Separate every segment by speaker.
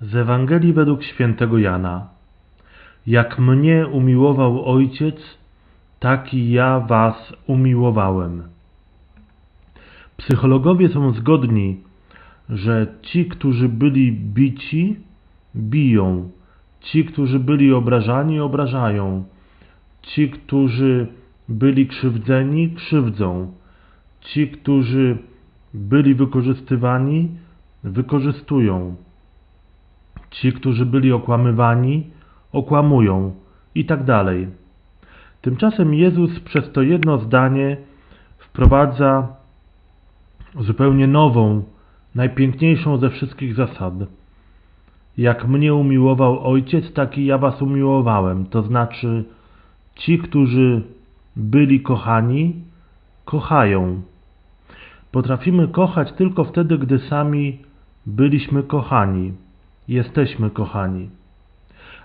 Speaker 1: Z Ewangelii według świętego Jana. Jak mnie umiłował Ojciec, tak i ja was umiłowałem. Psychologowie są zgodni, że ci, którzy byli bici, biją, ci, którzy byli obrażani, obrażają, ci, którzy byli krzywdzeni, krzywdzą, ci, którzy byli wykorzystywani, wykorzystują. Ci, którzy byli okłamywani, okłamują i tak dalej. Tymczasem Jezus przez to jedno zdanie wprowadza zupełnie nową, najpiękniejszą ze wszystkich zasad. Jak mnie umiłował Ojciec, tak i ja was umiłowałem. To znaczy, ci, którzy byli kochani, kochają. Potrafimy kochać tylko wtedy, gdy sami byliśmy kochani jesteśmy kochani.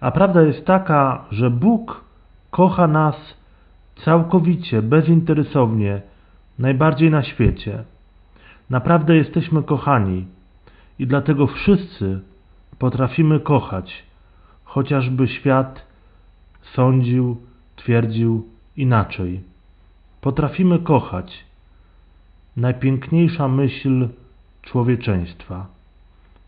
Speaker 1: A prawda jest taka, że Bóg kocha nas całkowicie, bezinteresownie, najbardziej na świecie. Naprawdę jesteśmy kochani i dlatego wszyscy potrafimy kochać, chociażby świat sądził, twierdził inaczej. Potrafimy kochać. Najpiękniejsza myśl człowieczeństwa.